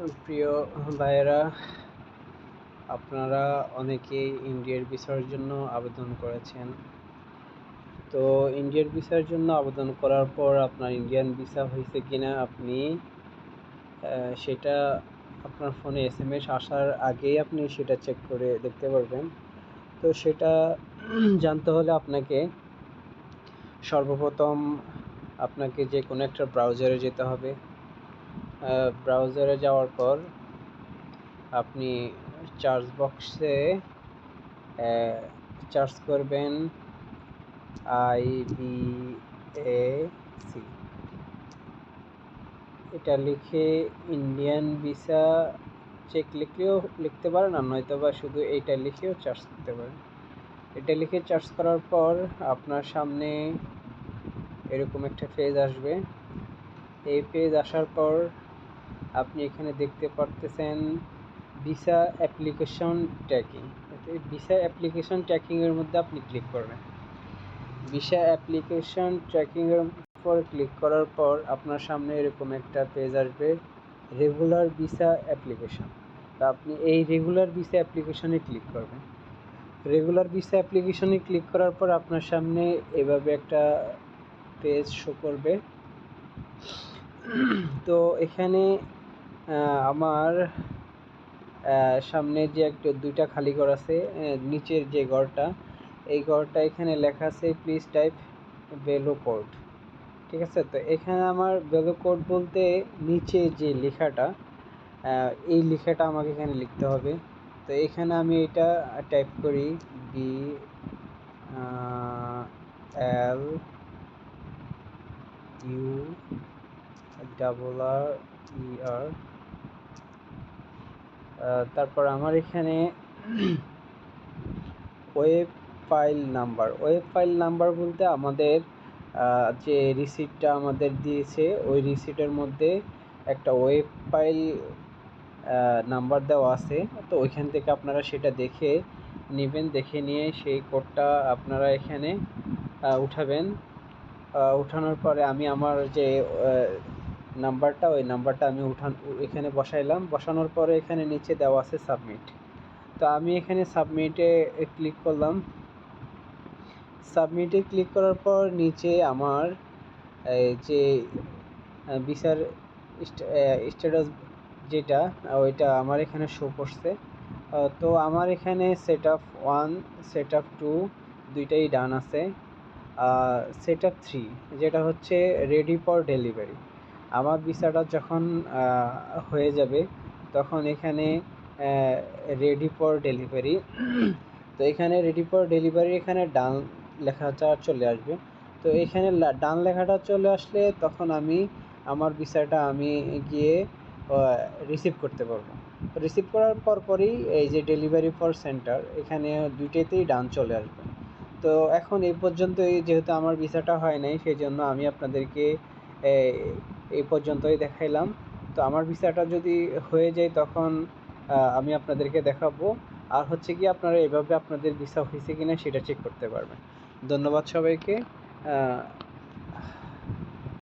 প্রিয় ভাইয়েরা, আপনারা অনেকেই ইন্ডিয়ার ভিসার জন্য আবেদন করেছেন। তো ইন্ডিয়ার ভিসার জন্য আবেদন করার পর আপনার ইন্ডিয়ান ভিসা হয়েছে কিনা আপনি সেটা আপনার ফোনে এস এম এস আসার আগেই আপনি সেটা চেক করে দেখতে পারবেন। তো সেটা জানতে হলে আপনাকে সর্বপ্রথম আপনাকে যে কোনো একটা ব্রাউজারে যেতে হবে। ব্রাউজারে যাওয়ার পর আপনি চার্জ বক্সে চার্জ করবেন আই বি এ সি এটা লিখে ইন্ডিয়ান ভিসা চেক লিখলেও লিখতে পারেন আর নয়তো বা শুধু এইটা লিখেও চার্জ করতে পারেন। এটা লিখে চার্জ করার পর আপনার সামনে এরকম একটা পেজ আসবে। এই পেজ আসার পর আপনি এখানে দেখতে পারতেছেন visa application tracking. Visa application ট্র্যাকিংয়ের মধ্যে আপনি ক্লিক করবেন। ভিসা অ্যাপ্লিকেশন ট্র্যাকিংয়ের উপর ক্লিক করার পর আপনার সামনে এরকম একটা পেজ আসবে, রেগুলার ভিসা অ্যাপ্লিকেশন। তা আপনি এই রেগুলার ভিসা অ্যাপ্লিকেশনে ক্লিক করবেন। রেগুলার ভিসা অ্যাপ্লিকেশনে ক্লিক করার পর আপনার সামনে এভাবে একটা পেজ শো করবে। তো এখানে আমার সামনে যে একটা, দুইটা খালি ঘর আছে নিচের যে ঘরটা, এই ঘরটা এখানে লেখা আছে প্লিজ টাইপ বেলো কোড ঠিক আছে? তো এখানে আমার বেলো কোড বলতে নিচে যে লেখাটা এই লেখাটা আমাকে এখানে লিখতে হবে। তো এখানে আমি এটা টাইপ করি B L U double R E R তারপর আমার এখানে web file number web file number বলতে আমাদের যে রিসিপ্টটা আমাদের দিয়েছে, ওই রিসিপ্টের মধ্যে একটা ওয়েব ফাইল নাম্বার দেওয়া আছে। তো ওইখান থেকে আপনারা সেটা দেখে নেবেন, দেখে নিয়ে সেই কোডটা আপনারা এখানে উঠাবেন। উঠানোর পরে আমি আমার যে নাম্বারটা, ওই নাম্বারটা আমি উঠান এখানে বসাইলাম। বসানোর পরে এখানে নিচে দেওয়া আছে সাবমিট তো আমি এখানে সাবমিটে ক্লিক করলাম। সাবমিটে ক্লিক করার পর নিচে আমার যে বিচার স্ট্যাটাস যেটা, ওইটা আমার এখানে শো করছে। তো আমার এখানে set up one set up two দুইটাই ডান আছে। সেট আপ থ্রি যেটা হচ্ছে রেডি ফর ডেলিভারি আমার ভিসাটা যখন হয়ে যাবে, তখন এখানে রেডি ফর ডেলিভারি তো এখানে রেডি ফর ডেলিভারি এখানে ডান লেখাটা চলে আসবে। তো এখানে ডান লেখাটা চলে আসলে তখন আমি, আমার ভিসাটা আমি গিয়ে রিসিভ করতে পারব। রিসিভ করার পর পরই এই যে ডেলিভারি ফর সেন্টার এখানে দুইটাতেই ডান চলে আসবে। তো এখন এই পর্যন্তই, যেহেতু আমার ভিসাটা হয় নাই সেই জন্য আমি আপনাদেরকে এই পর্যন্তই দেখাইলাম। তো আমার ভিসাটা যদি হয়ে যায় তখন আমি আপনাদেরকে দেখাবো। আর হচ্ছে কি আপনারা এভাবে আপনাদের ভিসা হয়েছে কিনা সেটা চেক করতে পারবেন। ধন্যবাদ সবাইকে।